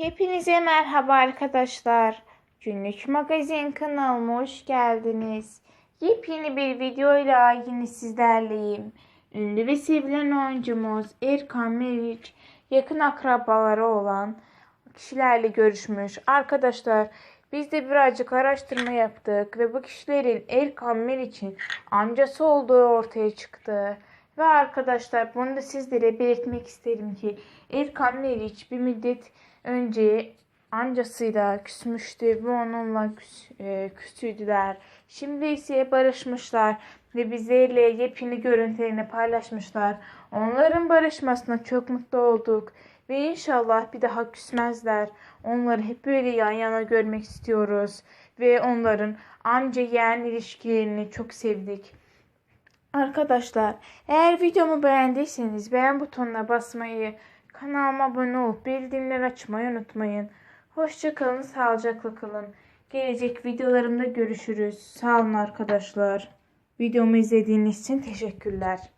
Hepinize merhaba arkadaşlar. Günlük magazin kanalıma hoş geldiniz. Yepyeni bir videoyla yine sizlerleyim. Ünlü ve sevilen oyuncumuz Erkan Meriç yakın akrabaları olan kişilerle görüşmüş. Arkadaşlar biz de birazcık araştırma yaptık ve bu kişilerin Erkan Meriç'in amcası olduğu ortaya çıktı. Ve arkadaşlar bunu da sizlere belirtmek isterim ki Erkan Meriç bir müddet önce amcasıyla küsmüştü ve onunla küs, e, küsüydüler. Şimdi ise barışmışlar ve bizlerle yepyeni görüntülerini paylaşmışlar. Onların barışmasına çok mutlu olduk ve inşallah bir daha küsmezler. Onları hep böyle yan yana görmek istiyoruz ve onların amca yeğen ilişkilerini çok sevdik. Arkadaşlar eğer videomu beğendiyseniz beğen butonuna basmayı, kanalıma abone olup bildirimleri açmayı unutmayın. Hoşçakalın, sağlıcakla kalın. Gelecek videolarımda görüşürüz. Sağ olun arkadaşlar. Videomu izlediğiniz için teşekkürler.